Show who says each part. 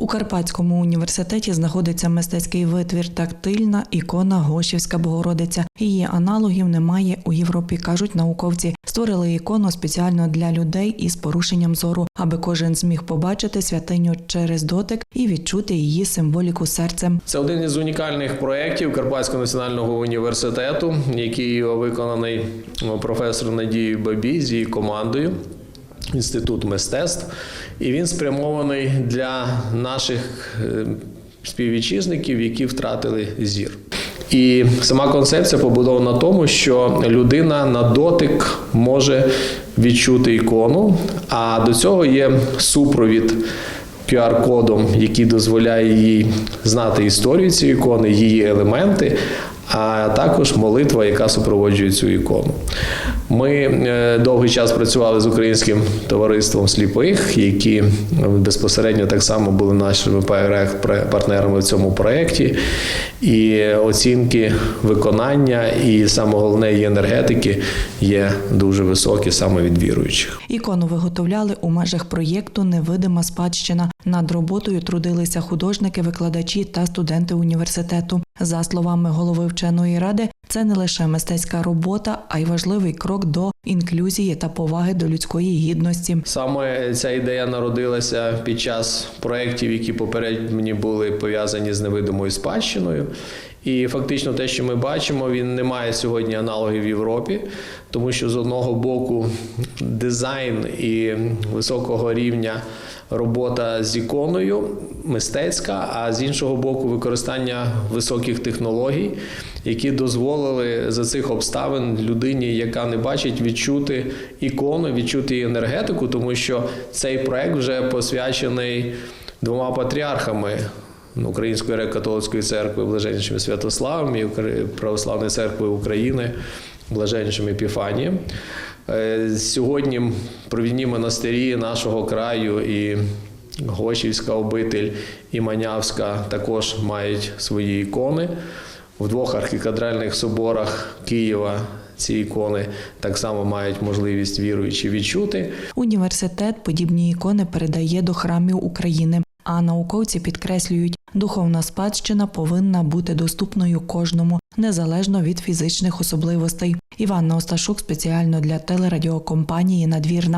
Speaker 1: У Карпатському університеті знаходиться мистецький витвір тактильна ікона Гошівська Богородиця. Її аналогів немає у Європі, кажуть науковці. Створили ікону спеціально для людей із порушенням зору, аби кожен зміг побачити святиню через дотик і відчути її символіку серцем.
Speaker 2: Це один із унікальних проєктів Карпатського національного університету, який виконаний професором Надією Бабі з її командою. Інститут мистецтв, і він спрямований для наших е, співвітчизників, які втратили зір. І сама концепція побудована на тому, що людина на дотик може відчути ікону, а до цього є супровід QR-кодом, який дозволяє їй знати історію цієї ікони, її елементи, а також молитва, яка супроводжує цю ікону. Ми е, довгий час працювали з українським товариством сліпих, які безпосередньо так само були нашими партнерами в цьому проєкті. І оцінки виконання, і саме головне її енергетики є дуже високі саме від віруючих.
Speaker 1: Ікону виготовляли у межах проєкту Невидима спадщина. Над роботою трудилися художники, викладачі та студенти університету. За словами голови вченої ради, це не лише мистецька робота, а й важливий крок до інклюзії та поваги до людської гідності.
Speaker 2: Саме ця ідея народилася під час проєктів, які попередні були пов'язані з невидимою спадщиною. І фактично те, що ми бачимо, він не має сьогодні аналогів в Європі, тому що з одного боку дизайн і високого рівня робота з іконою мистецька, а з іншого боку, використання високих технологій, які дозволили за цих обставин людині, яка не бачить, відчути ікону, відчути енергетику, тому що цей проект вже посвячений двома патріархами. Української греко-католицької церкви блаженнішим Святославом і Православної церкви України блаженнішим Епіфанієм. Е, Сьогодні провідні монастирі нашого краю і Гошівська обитель і Манявська також мають свої ікони. В двох архікадральних соборах Києва ці ікони так само мають можливість віруючі відчути.
Speaker 1: Університет подібні ікони передає до храмів України. А науковці підкреслюють, духовна спадщина повинна бути доступною кожному, незалежно від фізичних особливостей. Іванна Осташук спеціально для телерадіокомпанії Надвірна.